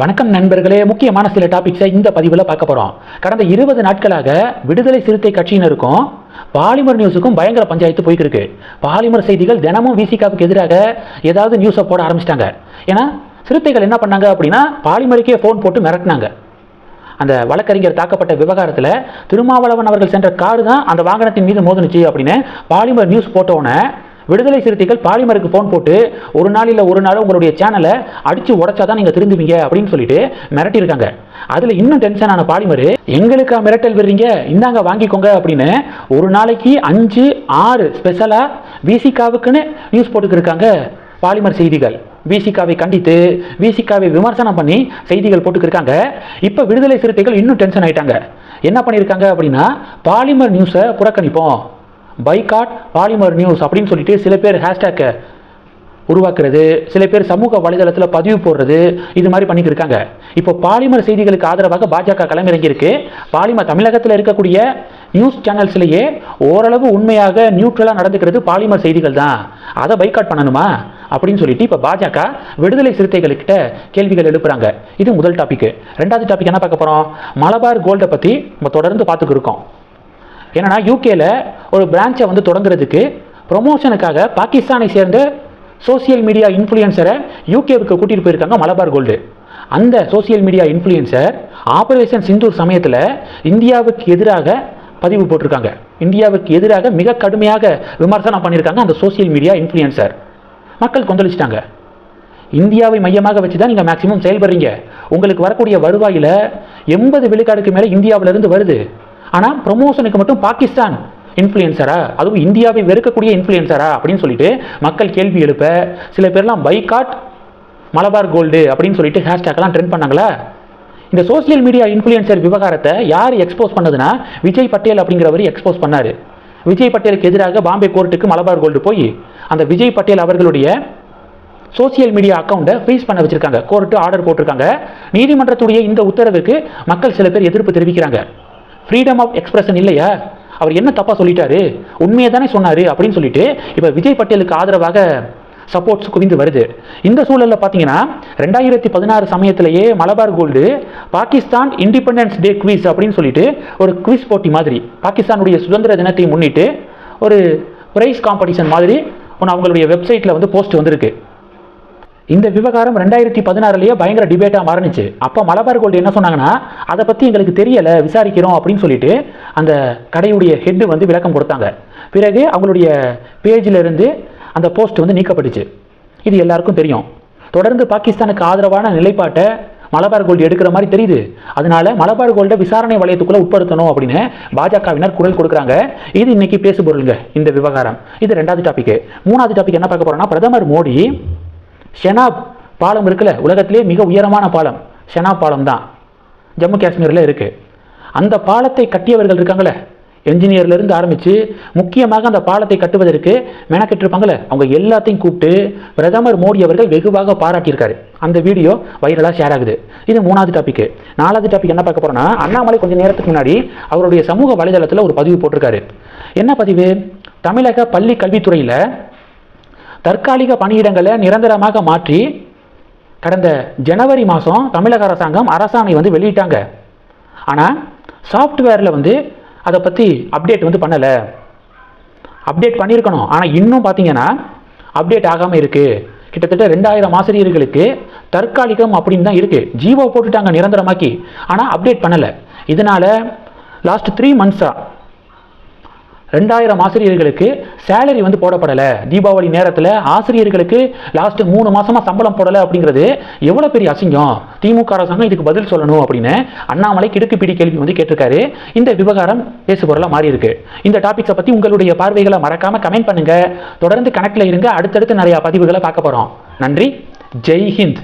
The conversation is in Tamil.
வணக்கம் நண்பர்களே முக்கியமான சில டாபிக்ஸை இந்த பதிவில் பார்க்க போகிறோம் கடந்த இருபது நாட்களாக விடுதலை சிறுத்தை கட்சியினருக்கும் பாலிமர் நியூஸுக்கும் பயங்கர பஞ்சாயத்து போய்க்கிருக்கு. பாலிமர் செய்திகள் தினமும் விசிகாவுக்கு எதிராக ஏதாவது நியூஸை போட ஆரம்பிச்சிட்டாங்க. ஏன்னா சிறுத்தைகள் என்ன பண்ணாங்க அப்படின்னா பாலிமருக்கே ஃபோன் போட்டு மிரட்டினாங்க. அந்த வழக்கறிஞர் தாக்கப்பட்ட விவகாரத்தில் திருமாவளவன் அவர்கள் சென்ற காரு தான் அந்த வாகனத்தின் மீது மோதுனுச்சு அப்படின்னு பாலிமர் நியூஸ் போட்டோன்னே விடுதலை சிறுத்தைகள் பாலிமருக்கு ஃபோன் போட்டு ஒரு நாள் இல்லை ஒரு நாள் உங்களுடைய சேனலை அடித்து உடச்சாதான் நீங்கள் திருந்துவீங்க அப்படின்னு சொல்லிட்டு மிரட்டியிருக்காங்க. அதில் இன்னும் டென்ஷனான பாலிமர் எங்களுக்கா மிரட்டல் விடுறீங்க? இந்தாங்க வாங்கிக்கோங்க அப்படின்னு ஒரு நாளைக்கு அஞ்சு ஆறு ஸ்பெஷலாக விசிகாவுக்குன்னு நியூஸ் போட்டுக்கிருக்காங்க பாலிமர் செய்திகள். விசிகாவை கண்டித்து விசிகாவை விமர்சனம் பண்ணி செய்திகள் போட்டுக்கிருக்காங்க. இப்போ விடுதலை சிறுத்தைகள் இன்னும் டென்ஷன் ஆயிட்டாங்க. என்ன பண்ணியிருக்காங்க அப்படின்னா பாலிமர் நியூஸை புறக்கணிப்போம். பைகாட் பாலிமர் நியூஸ் அப்படின்னு சொல்லிட்டு சில பேர் ஹேஷ்டேக்கை உருவாக்குறது சில பேர் சமூக வலைதளத்தில் பதிவு போடுறது இது மாதிரி பண்ணிட்டு இருக்காங்க. இப்போ பாலிமர் செய்திகளுக்கு ஆதரவாக பாஜக களமிறங்கியிருக்கு. பாலிமர் தமிழகத்தில் இருக்கக்கூடிய நியூஸ் சேனல்ஸ்லேயே ஓரளவு உண்மையாக நியூட்ரலாக நடந்துக்கிறது பாலிமர் செய்திகள் தான். அதை பைக்காட் பண்ணணுமா? அப்படின்னு சொல்லிட்டு இப்போ பாஜக விடுதலை சிறுத்தைகள்கிட்ட கேள்விகள் எழுப்புறாங்க. இது முதல் டாபிக் ரெண்டாவது டாபிக் என்ன பார்க்க போகிறோம் மலபார் கோல்டை பற்றி நம்ம தொடர்ந்து பார்த்துக்கிருக்கோம் என்னன்னா யூகேல ஒரு பிரான்ச்சை வந்து தொடங்குறதுக்கு ப்ரொமோஷனுக்காக பாகிஸ்தானை சேர்ந்த சோசியல் மீடியா இன்ஃப்ளூயன்சரை யூகேவுக்கு கூட்டிகிட்டு போயிருக்காங்க மலபார் கோல்டு அந்த social media influencer operation Sindoor சமயத்தில் இந்தியாவுக்கு எதிராக பதிவு போட்டிருக்காங்க. இந்தியாவுக்கு எதிராக மிக கடுமையாக விமர்சனம் பண்ணியிருக்காங்க அந்த சோசியல் மீடியா இன்ஃப்ளூயன்சர் மக்கள் கொந்தளிச்சிட்டாங்க. இந்தியாவை மையமாக வச்சு தான் நீங்கள் மேக்ஸிமம் செயல்படுறீங்க. உங்களுக்கு வரக்கூடிய வருவாயில் எண்பது விழுக்காடுக்கு மேலே இந்தியாவிலிருந்து வருது. ஆனால் ப்ரொமோஷனுக்கு மட்டும் பாகிஸ்தான் இன்ஃப்ளூயன்சரா அதுவும் இந்தியாவை வெறுக்கக்கூடிய இன்ஃப்ளூயன்சரா அப்படின்னு சொல்லிட்டு மக்கள் கேள்வி எழுப்ப சில பேர்லாம் பைகாட் மலபார் கோல்டு அப்படின்னு சொல்லிட்டு ஹேஷ்டேக்லாம் ட்ரெண்ட் பண்ணாங்களா? இந்த சோசியல் மீடியா இன்ஃப்ளூயன்சர் விவகாரத்தை யார் எக்ஸ்போஸ் பண்ணதுன்னா விஜய் பட்டேல் அப்படிங்கிறவர் எக்ஸ்போஸ் பண்ணார். விஜய் பட்டேலுக்கு எதிராக பாம்பே கோர்ட்டுக்கு மலபார் கோல்டு போய் அந்த விஜய் பட்டேல் அவர்களுடைய சோசியல் மீடியா அக்கௌண்ட்டை ஃப்ரீஸ் பண்ண வச்சுருக்காங்க. கோர்ட்டு ஆர்டர் போட்டிருக்காங்க. நீதிமன்றத்துடைய இந்த உத்தரவுக்கு மக்கள் சில பேர் எதிர்ப்பு தெரிவிக்கிறாங்க. ஃப்ரீடம் ஆஃப் எக்ஸ்பிரஷன் இல்லையா? அவர் என்ன தப்பாக சொல்லிட்டாரு? உண்மையை தானே சொன்னார் அப்படின்னு சொல்லிட்டு இப்போ விஜய் பட்டேலுக்கு ஆதரவாக சப்போர்ட்ஸ் குவிந்து வருது. இந்த சூழலில் பார்த்தீங்கன்னா ரெண்டாயிரத்தி பதினாறு சமயத்திலேயே Malabar gold Pakistan independence day quiz அப்படின்னு சொல்லிட்டு ஒரு குவிஸ் போட்டி மாதிரி பாகிஸ்தானுடைய சுதந்திர தினத்தை முன்னிட்டு ஒரு ப்ரைஸ் காம்படிஷன் மாதிரி ஒன்று அவங்களுடைய வெப்சைட்டில் வந்து போஸ்ட் வந்திருக்கு. இந்த விவகாரம் ரெண்டாயிரத்தி பதினாறுலேயே பயங்கர டிபேட்டாக மாறுனுச்சு. அப்போ மலபார் கோல்டு என்ன சொன்னாங்கன்னா அதை பற்றி எங்களுக்கு தெரியலை விசாரிக்கிறோம் அப்படின்னு சொல்லிட்டு அந்த கடையுடைய ஹெட்டு வந்து விளக்கம் கொடுத்தாங்க. பிறகு அவங்களுடைய பேஜில் இருந்து அந்த போஸ்ட் வந்து நீக்கப்பட்டுச்சு. இது எல்லாருக்கும் தெரியும். தொடர்ந்து பாகிஸ்தானுக்கு ஆதரவான நிலைப்பாட்டை மலபார் கோல்டு எடுக்கிற மாதிரி தெரியுது. அதனால மலபார் கோல்டை விசாரணை வளையத்துக்குள்ளே உட்படுத்தணும் அப்படின்னு பாஜகவினர் குரல் கொடுக்குறாங்க. இது இன்னைக்கு பேசுபொருளுங்க இந்த விவகாரம். இது ரெண்டாவது டாபிக் மூணாவது டாபிக் என்ன பார்க்க போறோம்னா பிரதமர் மோடி ஷெனாப் பாலம் இருக்குல்ல உலகத்திலே மிக உயரமான பாலம். ஷெனாப் பாலம் தான். ஜம்மு காஷ்மீரில் இருக்குது அந்த பாலத்தை கட்டியவர்கள் இருக்காங்களே என்ஜினியர்லேருந்து ஆரம்பித்து முக்கியமாக அந்த பாலத்தை கட்டுவதற்கு மெனக்கெட்டிருப்பாங்களே அவங்க எல்லாத்தையும் கூப்பிட்டு பிரதமர் மோடி அவர்கள் வெகுவாக பாராட்டியிருக்காரு. அந்த வீடியோ வைரலாக ஷேர் ஆகுது. இது மூணாவது டாபிக் நாலாவது டாபிக் என்ன பார்க்க போகிறோன்னா அண்ணாமலை கொஞ்சம் நேரத்துக்கு முன்னாடி அவருடைய சமூக வலைதளத்தில் ஒரு பதிவு போட்டிருக்காரு. என்ன பதிவு? தமிழக பள்ளி கல்வித்துறையில் தற்காலிக பணியிடங்களை நிரந்தரமாக மாற்றி கடந்த ஜனவரி மாதம் தமிழக அரசாங்கம் அரசாணை வந்து வெளியிட்டாங்க. ஆனால் சாஃப்ட்வேரில் வந்து அதை பற்றி அப்டேட் வந்து பண்ணலை. அப்டேட் பண்ணியிருக்கணும். ஆனால் இன்னும் பார்த்தீங்கன்னா அப்டேட் ஆகாமல் இருக்குது கிட்டத்தட்ட ரெண்டாயிரம் ஆசிரியர்களுக்கு தற்காலிகம் அப்படின்னு தான் இருக்குது ஜீவோ போட்டுட்டாங்க நிரந்தரமாக்கி. ஆனால் அப்டேட் பண்ணலை. இதனால் லாஸ்ட் த்ரீ மந்த்ஸாக ரெண்டாயிரம் ஆசிரியர்களுக்கு சேலரி வந்து போடப்படலை. தீபாவளி நேரத்தில் ஆசிரியர்களுக்கு லாஸ்ட் மூணு மாதமாக சம்பளம் போடலை அப்படிங்கிறது எவ்வளோ பெரிய அசிங்கம்? திமுக அரசாங்கம் இதுக்கு பதில் சொல்லணும் அப்படின்னு அண்ணாமலை கிடுக்கு பிடி கேள்வி வந்து கேட்டிருக்காரு. இந்த விவகாரம் பேசுபொருளாக மாறி இருக்கு இந்த டாபிக்ஸை பற்றி உங்களுடைய பார்வைகளை மறக்காம கமெண்ட் பண்ணுங்க. தொடர்ந்து கணக்கில் இருங்க. அடுத்தடுத்து நிறையா பதிவுகளை பார்க்க போகிறோம் நன்றி. ஜெய் ஹிந்த்.